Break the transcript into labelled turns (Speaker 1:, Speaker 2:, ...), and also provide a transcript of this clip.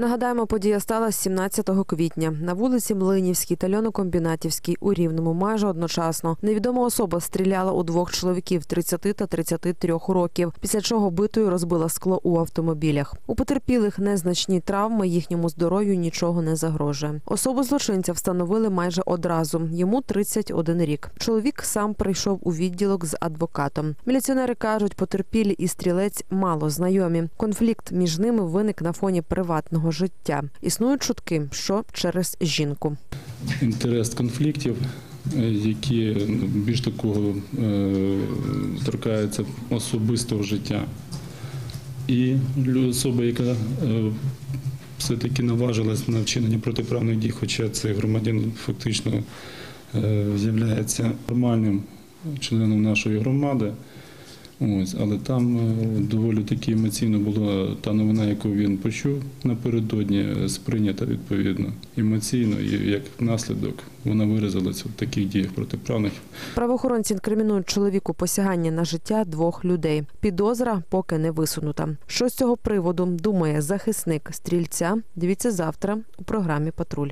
Speaker 1: Нагадаємо, подія сталася 17 квітня на вулиці Млинівській та Льонокомбінатівській у Рівному майже одночасно. Невідома особа стріляла у двох чоловіків 30 та 33 років, після чого битою розбила скло у автомобілях. У потерпілих незначні травми, їхньому здоров'ю нічого не загрожує. Особу злочинця встановили майже одразу. Йому 31 рік. Чоловік сам прийшов у відділок з адвокатом. Міліціонери кажуть, потерпілі і стрілець мало знайомі. Конфлікт між ними виник на фоні приватного життя. Існують чутки, що через жінку.
Speaker 2: інтерес конфліктів, е, які ну, більш такого е, торкаються особистого життя. І особа, яка е, все-таки наважилась на вчинення протиправних дій, хоча цей громадян фактично є нормальним членом нашої громади. Ось, але там е, доволі таки емоційно була та новина, яку він почув напередодні, е, сприйнята відповідно емоційно, і як наслідок вона виразилася в таких діях протиправних.
Speaker 1: Правоохоронці інкримінують чоловіку посягання на життя двох людей. Підозра поки не висунута. Що з цього приводу думає захисник стрільця? Дивіться завтра у програмі Патруль.